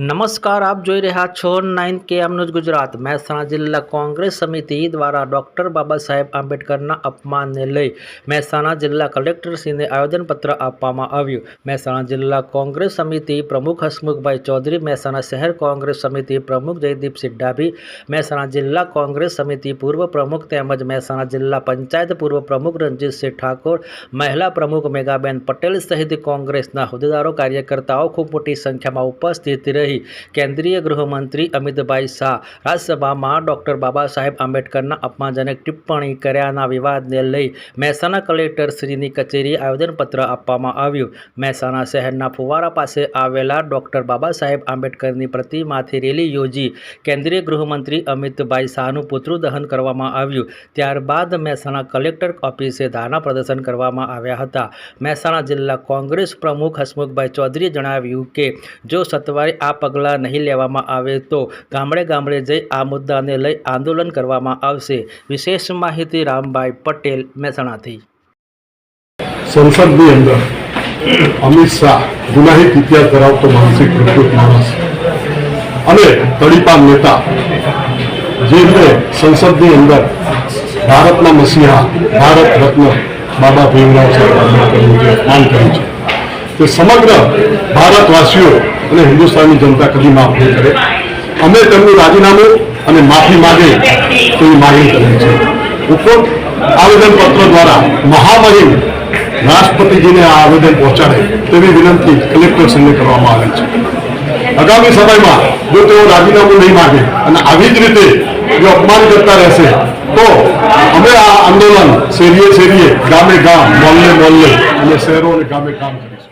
નમસ્કાર આપ જોઈ રહ્યા છો નાઇન કે ન્યૂઝ ગુજરાત મહેસાણા જિલ્લા કોંગ્રેસ સમિતિ દ્વારા ડૉક્ટર બાબા સાહેબ આંબેડકરના અપમાનને લઈ મહેસાણા જિલ્લા કલેક્ટરશ્રીને આવેદનપત્ર આપવામાં આવ્યું મહેસાણા જિલ્લા કોંગ્રેસ સમિતિ પ્રમુખ હસમુખભાઈ ચૌધરી મહેસાણા શહેર કોંગ્રેસ સમિતિ પ્રમુખ જયદીપસિંહ ડાભી મહેસાણા જિલ્લા કોંગ્રેસ સમિતિ પૂર્વ પ્રમુખ તેમજ મહેસાણા જિલ્લા પંચાયત પૂર્વ પ્રમુખ રણજીતસિંહ ઠાકોર મહિલા પ્રમુખ મેઘાબેન પટેલ સહિત કોંગ્રેસના હોદ્દેદારો કાર્યકર્તાઓ ખૂબ મોટી સંખ્યામાં ઉપસ્થિત રહી કેન્દ્રીય ગૃહમંત્રી અમિતભાઈ શાહ રાજ્યસભામાં ડૉક્ટર બાબા સાહેબ આંબેડકરના અપમાનજનક ટિપ્પણી કર્યાના વિવાદને લઈ મહેસાણા કલેક્ટર શ્રીની આવેદનપત્ર આપવામાં આવ્યું. મહેસાણા શહેરના ફુવારા પાસે આવેલા ડૉક્ટર બાબા સાહેબ આંબેડકરની પ્રતિમાથી રેલી યોજી કેન્દ્રીય ગૃહમંત્રી અમિતભાઈ શાહનું પુતળું દહન કરવામાં આવ્યું. ત્યારબાદ મહેસાણા કલેક્ટર ઓફિસે ધારણા પ્રદર્શન કરવામાં આવ્યા હતા. મહેસાણા જિલ્લા કોંગ્રેસ પ્રમુખ હસમુખભાઈ ચૌધરીએ જણાવ્યું કે, જો સત્વરે આ પગલાં નહીં લેવામાં આવે તો ગામડે ગામડે જઈ આ મુદ્દાને લઈ આંદોલન કરવામાં આવશે. વિશેષ માહિતી રામભાઈ પટેલ, મહેસાણાથી. સંસદની અંદર અમિત શાહ ગુનાહિત ઇતિહાસ ધરાવતો માનસિક પ્રકૃત માણસ અને તડીપાર નેતા જેમને સંસદની અંદર ભારતના મસીહા, ભારત રત્ન બાબા ભીમરાવ સાહેબ અપમાન કર્યું છે. તે સમગ્ર ભારતવાસીઓ અને હિન્દુસ્તાનની જનતા કદી માફ નહીં કરે. અમે તેમનું રાજીનામું અને માફી માગે તેવી માગણી કરી છે ઉપરોક્ત આવેદનપત્ર દ્વારા મહામહિમ રાષ્ટ્રપતિજીને આ આવેદન પહોંચાડે તેવી વિનંતી કલેક્ટરશ્રીને કરવામાં આવે છે. આગામી સમયમાં જો તેઓ રાજીનામું નહીં માગે અને આવી જ રીતે જો અપમાન કરતા રહેશે, તો અમે આ આંદોલન શેરીએ શેરીએ ગામે ગામ, મોલ્લે મોલ્લે અને શહેરો અને ગામે ગામ કરીશું.